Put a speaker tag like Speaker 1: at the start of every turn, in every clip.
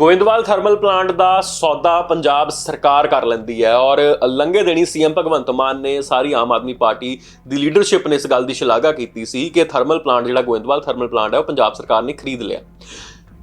Speaker 1: Goindwal thermal plant ਦਾ ਸੌਦਾ ਪੰਜਾਬ ਸਰਕਾਰ ਕਰ ਲੈਂਦੀ ਹੈ ਔਰ ਲੰਘੇ ਦਿਨੀ ਸੀਐਮ ਭਗਵੰਤ ਮਾਨ ਨੇ ਸਾਰੀ ਆਮ ਆਦਮੀ ਪਾਰਟੀ ਦੀ ਲੀਡਰਸ਼ਿਪ ਨੇ ਇਸ ਗੱਲ ਦੀ ਸ਼ਲਾਘਾ ਕੀਤੀ ਸੀ ਕਿ ਥਰਮਲ ਪਲਾਂਟ ਜਿਹੜਾ ਗੋਇੰਦਵਾਲ ਥਰਮਲ ਪਲਾਂਟ ਹੈ ਉਹ ਪੰਜਾਬ ਸਰਕਾਰ ਨੇ ਖਰੀਦ ਲਿਆ।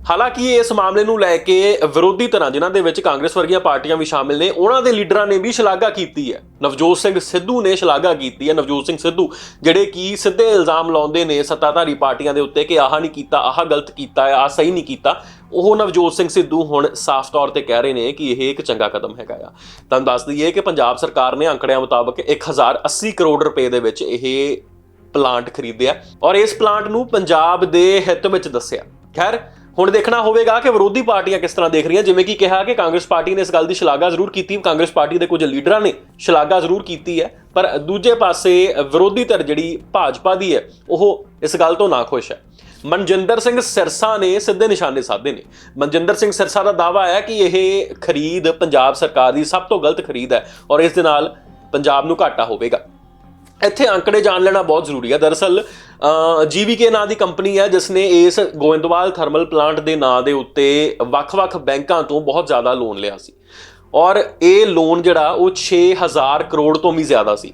Speaker 1: ਹਾਲਾਂਕਿ ਇਸ ਮਾਮਲੇ ਨੂੰ ਲੈ ਕੇ ਵਿਰੋਧੀ ਧਿਰਾਂ, ਜਿਨ੍ਹਾਂ ਦੇ ਵਿੱਚ ਕਾਂਗਰਸ ਵਰਗੀਆਂ ਪਾਰਟੀਆਂ ਵੀ ਸ਼ਾਮਿਲ ਨੇ, ਉਹਨਾਂ ਦੇ ਲੀਡਰਾਂ ਨੇ ਵੀ ਸ਼ਲਾਘਾ ਕੀਤੀ ਹੈ। ਨਵਜੋਤ ਸਿੰਘ ਸਿੱਧੂ ਨੇ ਸ਼ਲਾਘਾ ਕੀਤੀ ਹੈ। ਨਵਜੋਤ ਸਿੰਘ ਸਿੱਧੂ, ਜਿਹੜੇ ਕਿ ਸਿੱਧੇ ਇਲਜ਼ਾਮ ਲਾਉਂਦੇ ਨੇ ਸੱਤਾਧਾਰੀ ਪਾਰਟੀਆਂ ਦੇ ਉੱਤੇ ਕਿ ਆਹ ਨਹੀਂ ਕੀਤਾ, ਆਹ ਗਲਤ ਕੀਤਾ ਹੈ ਆਹ ਸਹੀ ਨਹੀਂ ਕੀਤਾ, ਉਹ ਨਵਜੋਤ ਸਿੰਘ ਸਿੱਧੂ ਹੁਣ ਸਾਫ਼ ਤੌਰ ਤੇ ਕਹਿ ਰਹੇ ਨੇ ਕਿ ਇਹ ਇੱਕ ਚੰਗਾ ਕਦਮ ਹੈਗਾ ਆ। ਤੁਹਾਨੂੰ ਦੱਸ ਦਈਏ ਕਿ ਪੰਜਾਬ ਸਰਕਾਰ ਨੇ ਅੰਕੜਿਆਂ ਮੁਤਾਬਕ 1080 ਕਰੋੜ ਰੁਪਏ ਦੇ ਵਿੱਚ ਇਹ ਪਲਾਂਟ ਖਰੀਦਿਆ ਔਰ ਇਸ ਪਲਾਂਟ ਨੂੰ ਪੰਜਾਬ ਦੇ ਹਿੱਤ ਵਿੱਚ ਦੱਸਿਆ। ਖੈਰ ਹੁਣ ਦੇਖਣਾ ਹੋਵੇਗਾ ਕਿ ਵਿਰੋਧੀ ਪਾਰਟੀਆਂ ਕਿਸ ਤਰ੍ਹਾਂ ਦੇਖ ਰਹੀਆਂ। ਜਿਵੇਂ ਕਿ ਕਿਹਾ ਕਿ ਕਾਂਗਰਸ ਪਾਰਟੀ ਨੇ ਇਸ ਗੱਲ ਦੀ ਸ਼ਲਾਘਾ ਜ਼ਰੂਰ ਕੀਤੀ। ਕਾਂਗਰਸ ਪਾਰਟੀ ਦੇ ਕੁਝ ਲੀਡਰਾਂ ਨੇ ਸ਼ਲਾਘਾ ਜ਼ਰੂਰ ਕੀਤੀ ਹੈ। ਪਰ ਦੂਜੇ ਪਾਸੇ ਵਿਰੋਧੀ ਧਿਰ ਜਿਹੜੀ ਭਾਜਪਾ ਦੀ ਹੈ, ਉਹ ਇਸ ਗੱਲ ਤੋਂ ਨਾ ਖੁਸ਼ ਹੈ। ਮਨਜਿੰਦਰ ਸਿੰਘ ਸਿਰਸਾ ਨੇ ਸਿੱਧੇ ਨਿਸ਼ਾਨੇ ਸਾਧੇ ਨੇ। ਮਨਜਿੰਦਰ ਸਿੰਘ ਸਿਰਸਾ ਦਾ ਦਾਵਾ ਹੈ ਕਿ ਇਹ ਖਰੀਦ ਪੰਜਾਬ ਸਰਕਾਰ ਦੀ ਸਭ ਤੋਂ ਗਲਤ ਖਰੀਦ ਹੈ ਔਰ ਇਸ ਦੇ ਨਾਲ ਪੰਜਾਬ ਨੂੰ ਘਾਟਾ ਹੋਵੇਗਾ। ਇੱਥੇ ਅੰਕੜੇ ਜਾਣ ਲੈਣਾ ਬਹੁਤ ਜ਼ਰੂਰੀ ਹੈ। ਦਰਅਸਲ ਜੀਵੀਕੇ ਨਾਂ ਦੀ ਕੰਪਨੀ ਹੈ ਜਿਸ ਨੇ ਇਸ ਗੋਇੰਦਵਾਲ ਥਰਮਲ ਪਲਾਂਟ ਦੇ ਨਾਂ ਦੇ ਉੱਤੇ ਵੱਖ-ਵੱਖ ਬੈਂਕਾਂ ਤੋਂ ਬਹੁਤ ਜ਼ਿਆਦਾ ਲੋਨ ਲਿਆ ਸੀ। ਔਰ ਇਹ ਲੋਨ ਜਿਹੜਾ, ਉਹ 6000 ਕਰੋੜ ਤੋਂ ਵੀ ਜ਼ਿਆਦਾ ਸੀ।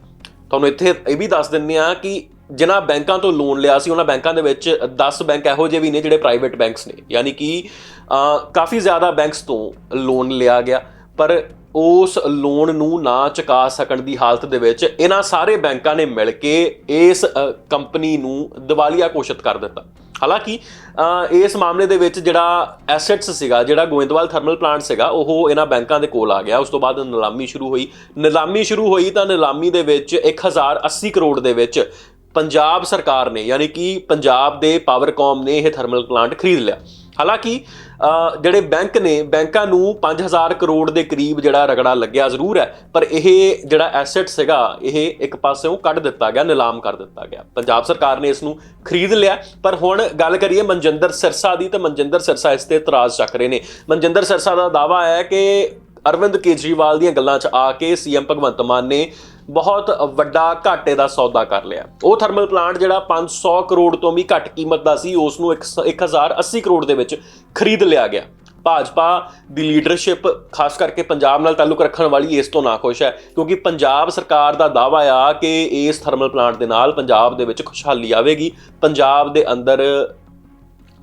Speaker 1: ਤੁਹਾਨੂੰ ਇੱਥੇ ਇਹ ਵੀ ਦੱਸ ਦਿੰਨੇ ਆ ਕਿ ਜਿਨ੍ਹਾਂ ਬੈਂਕਾਂ ਤੋਂ ਲੋਨ ਲਿਆ ਸੀ, ਉਹਨਾਂ ਬੈਂਕਾਂ ਦੇ ਵਿੱਚ 10 ਬੈਂਕ ਇਹੋ ਜਿਹੇ ਵੀ ਨੇ ਜਿਹੜੇ ਪ੍ਰਾਈਵੇਟ ਬੈਂਕਸ ਨੇ। ਯਾਨੀ ਕਿ ਕਾਫੀ ਜ਼ਿਆਦਾ ਬੈਂਕਸ ਤੋਂ ਲੋਨ ਲਿਆ ਗਿਆ। ਪਰ ਉਸ ਲੋਨ ਨੂੰ ਨਾ ਚੁਕਾ ਸਕਣ ਦੀ ਹਾਲਤ ਦੇ ਵਿੱਚ ਇਹਨਾਂ ਸਾਰੇ ਬੈਂਕਾਂ ਨੇ ਮਿਲ ਕੇ ਇਸ ਕੰਪਨੀ ਨੂੰ ਦਿਵਾਲੀਆ ਘੋਸ਼ਿਤ ਕਰ ਦਿੱਤਾ। ਹਾਲਾਂਕਿ ਇਸ ਮਾਮਲੇ ਦੇ ਵਿੱਚ ਜਿਹੜਾ ਐਸੈਟਸ ਸੀਗਾ, ਜਿਹੜਾ ਗੋਇੰਦਵਾਲ ਥਰਮਲ ਪਲਾਂਟ ਸੀਗਾ, ਉਹ ਇਹਨਾਂ ਬੈਂਕਾਂ ਦੇ ਕੋਲ ਆ ਗਿਆ। ਉਸ ਤੋਂ ਬਾਅਦ ਨਿਲਾਮੀ ਸ਼ੁਰੂ ਹੋਈ। ਨਿਲਾਮੀ ਸ਼ੁਰੂ ਹੋਈ ਤਾਂ ਨਿਲਾਮੀ ਦੇ ਵਿੱਚ 1080 ਕਰੋੜ ਦੇ ਵਿੱਚ ਪੰਜਾਬ ਸਰਕਾਰ ਨੇ, ਯਾਨੀ ਕਿ ਪੰਜਾਬ ਦੇ ਪਾਵਰਕਾਮ ਨੇ ਇਹ ਥਰਮਲ ਪਲਾਂਟ ਖਰੀਦ ਲਿਆ। ਹਾਲਾਂਕਿ ਜਿਹੜੇ ਬੈਂਕ ਨੇ, ਬੈਂਕਾਂ ਨੂੰ 5000 ਕਰੋੜ ਦੇ ਕਰੀਬ ਜਿਹੜਾ ਰਗੜਾ ਲੱਗਿਆ ਜ਼ਰੂਰ ਹੈ, ਪਰ ਇਹ ਜਿਹੜਾ ਐਸੈਟ ਸੀਗਾ, ਇਹ ਇੱਕ ਪਾਸਿਓਂ ਕੱਢ ਦਿੱਤਾ ਗਿਆ, ਨਿਲਾਮ ਕਰ ਦਿੱਤਾ ਗਿਆ। ਪੰਜਾਬ ਸਰਕਾਰ ਨੇ ਇਸ ਨੂੰ ਖਰੀਦ ਲਿਆ। ਪਰ ਹੁਣ ਗੱਲ ਕਰੀਏ ਮਨਜਿੰਦਰ ਸਿਰਸਾ ਦੀ, ਤਾਂ ਮਨਜਿੰਦਰ ਸਿਰਸਾ ਇਸ ਤੇ ਇਤਰਾਜ਼ ਚੱਕ ਰਹੇ ਨੇ। ਮਨਜਿੰਦਰ ਸਿਰਸਾ ਦਾ ਦਾਵਾ ਹੈ ਕਿ ਅਰਵਿੰਦ ਕੇਜਰੀਵਾਲ ਦੀਆਂ ਗੱਲਾਂ 'ਚ ਆ ਕੇ ਸੀਐਮ ਭਗਵੰਤ ਮਾਨ ਨੇ ਬਹੁਤ ਵੱਡਾ ਘਾਟੇ ਦਾ ਸੌਦਾ ਕਰ ਲਿਆ। ਉਹ ਥਰਮਲ ਪਲਾਂਟ ਜਿਹੜਾ 500 ਕਰੋੜ ਤੋਂ ਵੀ ਘੱਟ ਕੀਮਤ ਦਾ ਸੀ, ਉਸ ਨੂੰ 1080 ਕਰੋੜ ਦੇ ਵਿੱਚ ਖਰੀਦ ਲਿਆ ਗਿਆ। ਭਾਜਪਾ ਦੀ ਲੀਡਰਸ਼ਿਪ ਖਾਸ ਕਰਕੇ ਪੰਜਾਬ ਨਾਲ ਤਾਲੁਕ ਰੱਖਣ ਵਾਲੀ ਇਸ ਤੋਂ ਨਾਖੁਸ਼ ਹੈ, ਕਿਉਂਕਿ ਪੰਜਾਬ ਸਰਕਾਰ ਦਾ ਦਾਅਵਾ ਆ ਕਿ ਇਸ ਥਰਮਲ ਪਲਾਂਟ ਦੇ ਨਾਲ ਪੰਜਾਬ ਦੇ ਵਿੱਚ ਖੁਸ਼ਹਾਲੀ ਆਵੇਗੀ। ਪੰਜਾਬ ਦੇ ਅੰਦਰ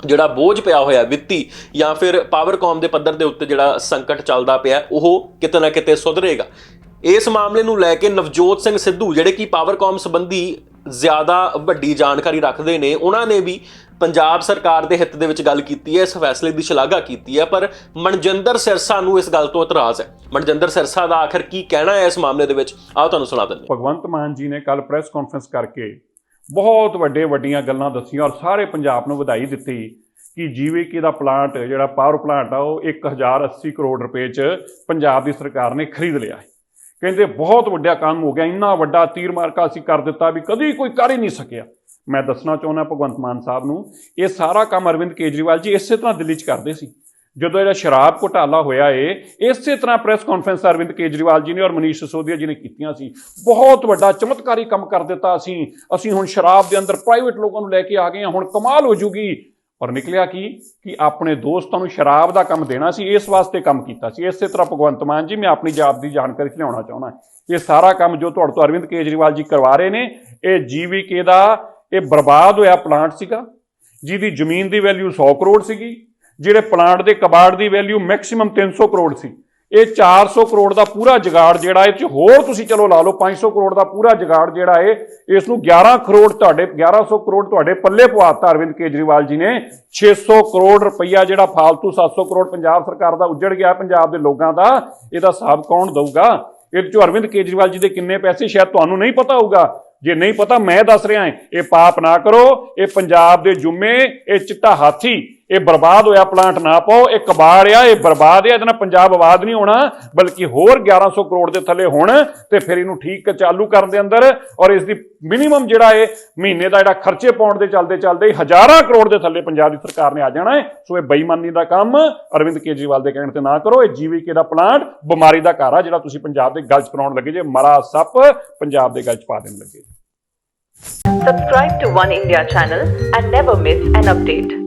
Speaker 1: ਜਿਹੜਾ ਬੋਝ ਪਿਆ ਹੋਇਆ ਵਿੱਤੀ ਜਾਂ ਫਿਰ ਪਾਵਰਕਾਮ ਦੇ ਪੱਧਰ ਦੇ ਉੱਤੇ ਜਿਹੜਾ ਸੰਕਟ ਚੱਲਦਾ ਪਿਆ, ਉਹ ਕਿਤੇ ਨਾ ਕਿਤੇ ਸੁਧਰੇਗਾ। ਇਸ ਮਾਮਲੇ ਨੂੰ ਲੈ ਕੇ ਨਵਜੋਤ ਸਿੰਘ ਸਿੱਧੂ, ਜਿਹੜੇ ਕਿ ਪਾਵਰਕਾਮ ਸੰਬੰਧੀ ਜ਼ਿਆਦਾ ਵੱਡੀ ਜਾਣਕਾਰੀ ਰੱਖਦੇ ਨੇ, ਉਹਨਾਂ ਨੇ ਵੀ ਪੰਜਾਬ ਸਰਕਾਰ ਦੇ ਹਿੱਤ ਦੇ ਵਿੱਚ ਗੱਲ ਕੀਤੀ ਹੈ, ਇਸ ਫੈਸਲੇ ਦੀ ਸ਼ਲਾਘਾ ਕੀਤੀ ਹੈ, ਪਰ ਮਨਜਿੰਦਰ ਸਿਰਸਾ ਨੂੰ ਇਸ ਗੱਲ ਤੋਂ ਇਤਰਾਜ਼ ਹੈ। ਮਨਜਿੰਦਰ ਸਿਰਸਾ ਦਾ ਆਖਰ ਕੀ ਕਹਿਣਾ ਹੈ ਇਸ ਮਾਮਲੇ ਦੇ ਵਿੱਚ? ਆਓ ਤੁਹਾਨੂੰ ਸੁਣਾ ਦਿੰਦੇ ਹਾਂ।
Speaker 2: ਭਗਵੰਤ ਮਾਨ ਜੀ ਨੇ ਕੱਲ ਪ੍ਰੈਸ ਕਾਨਫਰੰਸ ਕਰਕੇ ਬਹੁਤ ਵੱਡੇ ਵੱਡੀਆਂ ਗੱਲਾਂ ਦੱਸੀਆਂ ਔਰ ਸਾਰੇ ਪੰਜਾਬ ਨੂੰ ਵਧਾਈ ਦਿੱਤੀ ਕਿ ਜੀਵੀਕੇ ਦਾ ਪਲਾਂਟ, ਜਿਹੜਾ ਪਾਵਰ ਪਲਾਂਟ ਆ, ਉਹ 1080 ਕਰੋੜ ਰੁਪਏ 'ਚ ਪੰਜਾਬ ਦੀ ਸਰਕਾਰ ਨੇ ਖਰੀਦ ਲਿਆ ਹੈ। ਕਹਿੰਦੇ ਬਹੁਤ ਵੱਡਾ ਕੰਮ ਹੋ ਗਿਆ, ਇੰਨਾ ਵੱਡਾ ਤੀਰ ਮਾਰਕਾ ਅਸੀਂ ਕਰ ਦਿੱਤਾ ਵੀ ਕਦੀ ਕੋਈ ਕਰ ਹੀ ਨਹੀਂ ਸਕਿਆ। ਮੈਂ ਦੱਸਣਾ ਚਾਹੁੰਦਾ ਭਗਵੰਤ ਮਾਨ ਸਾਹਿਬ ਨੂੰ, ਇਹ ਸਾਰਾ ਕੰਮ ਅਰਵਿੰਦ ਕੇਜਰੀਵਾਲ ਜੀ ਇਸੇ ਤਰ੍ਹਾਂ ਦਿੱਲੀ 'ਚ ਕਰਦੇ ਸੀ। ਜਦੋਂ ਇਹਦਾ ਸ਼ਰਾਬ ਘੁਟਾਲਾ ਹੋਇਆ ਏ, ਇਸੇ ਤਰ੍ਹਾਂ ਪ੍ਰੈਸ ਕਾਨਫਰੰਸ ਅਰਵਿੰਦ ਕੇਜਰੀਵਾਲ ਜੀ ਨੇ ਔਰ ਮਨੀਸ਼ ਸਿਸੋਦੀਆ ਜੀ ਨੇ ਕੀਤੀਆਂ ਸੀ। ਬਹੁਤ ਵੱਡਾ ਚਮਤਕਾਰੀ ਕੰਮ ਕਰ ਦਿੱਤਾ ਅਸੀਂ। ਅਸੀਂ ਹੁਣ ਸ਼ਰਾਬ ਦੇ ਅੰਦਰ ਪ੍ਰਾਈਵੇਟ ਲੋਕਾਂ ਨੂੰ ਲੈ ਕੇ ਆ ਗਏ ਹਾਂ, ਹੁਣ ਕਮਾਲ ਹੋ ਜੂਗੀ। ਔਰ ਨਿਕਲਿਆ ਕੀ? ਕਿ ਆਪਣੇ ਦੋਸਤਾਂ ਨੂੰ ਸ਼ਰਾਬ ਦਾ ਕੰਮ ਦੇਣਾ ਸੀ, ਇਸ ਵਾਸਤੇ ਕੰਮ ਕੀਤਾ ਸੀ। ਇਸੇ ਤਰ੍ਹਾਂ ਭਗਵੰਤ ਮਾਨ ਜੀ, ਮੈਂ ਆਪਣੀ ਜਾਬ ਦੀ ਜਾਣਕਾਰੀ ਲਿਆਉਣਾ ਚਾਹੁੰਦਾ ਇਹ ਸਾਰਾ ਕੰਮ ਜੋ ਤੁਹਾਡੇ ਤੋਂ ਅਰਵਿੰਦ ਕੇਜਰੀਵਾਲ ਜੀ ਕਰਵਾ ਰਹੇ ਨੇ, ਇਹ ਜੀਵੀਕੇ ਦਾ ਇਹ ਬਰਬਾਦ ਹੋਇਆ ਪਲਾਂਟ ਸੀਗਾ। ਜਿਹਦੀ ਜ਼ਮੀਨ ਦੀ ਵੈਲਿਊ 100 ਕਰੋੜ ਸੀਗੀ। ਜਿਹੜੇ ਪਲਾਂਟ ਦੇ ਕਬਾੜ ਦੀ ਵੈਲਿਊ ਮੈਕਸਿਮਮ 300 ਕਰੋੜ ਸੀ। ਇਹ 400 ਕਰੋੜ ਦਾ ਪੂਰਾ ਜਗਾੜ ਜਿਹੜਾ ਇਹ ਚ ਹੋਰ ਤੁਸੀਂ ਚਲੋ ਲਾ ਲਓ 500 ਕਰੋੜ ਦਾ ਪੂਰਾ ਜਗਾੜ ਜਿਹੜਾ ਹੈ ਇਸ ਨੂੰ 11 ਕਰੋੜ ਤੁਹਾਡੇ 1100 ਕਰੋੜ ਤੁਹਾਡੇ ਪੱਲੇ ਪਵਾਤਾ ਅਰਵਿੰਦ ਕੇਜਰੀਵਾਲ ਜੀ ਨੇ। 600 ਕਰੋੜ ਰੁਪਈਆ ਜਿਹੜਾ ਫਾਲਤੂ 700 ਕਰੋੜ ਪੰਜਾਬ ਸਰਕਾਰ ਦਾ ਉੱਜੜ ਗਿਆ ਪੰਜਾਬ ਦੇ ਲੋਕਾਂ ਦਾ, ਇਹਦਾ ਹਿਸਾਬ ਕੌਣ ਦਊਗਾ? ਇਹ ਚੋਂ ਅਰਵਿੰਦ ਕੇਜਰੀਵਾਲ ਜੀ ਦੇ ਕਿੰਨੇ ਪੈਸੇ ਸ਼ਾਇਦ ਤੁਹਾਨੂੰ ਨਹੀਂ ਪਤਾ ਹੋਊਗਾ। ਜੇ ਨਹੀਂ ਪਤਾ, ਮੈਂ ਦੱਸ ਰਿਹਾ ਹਾਂ, ਇਹ ਪਾਪ ਨਾ ਕਰੋ, ਇਹ ਪੰਜਾਬ ਦੇ ਜੁਮੇ, ਇਹ ਚਿੱਟਾ ਹਾਥੀ। ਇਹ ਬਰਬਾਦ ਹੋਇਆ ਪਲਾਂਟ ਨਾ ਪਾਓ, ਇਹ ਕਬਾੜ ਆ, ਇਹ ਬਰਬਾਦ ਆ, ਇਹਦੇ ਨਾਲ ਪੰਜਾਬ ਆਬਾਦ ਨਹੀਂ ਹੋਣਾ, ਬਲਕਿ ਹੋਰ 1100 ਕਰੋੜ ਦੇ ਥੱਲੇ ਹੁਣ ਤੇ ਫਿਰ ਇਹਨੂੰ ਠੀਕ ਚਾਲੂ ਕਰਨ ਦੇ ਅੰਦਰ ਔਰ ਇਸ ਦੀ ਮਿਨੀਮਮ ਜਿਹੜਾ ਇਹ ਮਹੀਨੇ ਦਾ ਜਿਹੜਾ ਖਰਚੇ ਪਾਉਣ ਦੇ ਚੱਲਦੇ ਚੱਲਦੇ ਹਜ਼ਾਰਾਂ ਕਰੋੜ ਦੇ ਥੱਲੇ ਪੰਜਾਬ ਦੀ ਸਰਕਾਰ ਨੇ ਆ ਜਾਣਾ ਹੈ ਸੋ ਇਹ ਬੇਈਮਾਨੀ ਦਾ ਕੰਮ, ਅਰਵਿੰਦ ਕੇਜਰੀਵਾਲ ਦੇ ਕਹਿਣ ਤੇ ਨਾ ਕਰੋ, ਇਹ ਜੀਵੀਕੇ ਦਾ ਪਲਾਂਟ ਬਿਮਾਰੀ ਦਾ ਘਰ ਆ, ਜਿਹੜਾ ਤੁਸੀਂ ਪੰਜਾਬ ਦੇ ਗਲ ਚ ਪਾਉਣ ਲੱਗੇ ਜੇ, ਮਰਾ ਸੱਪ ਪੰਜਾਬ ਦੇ ਗਲ ਚ ਪਾ ਦੇਣ ਲੱਗੇ
Speaker 3: Subscribe to One India channel and never miss an update.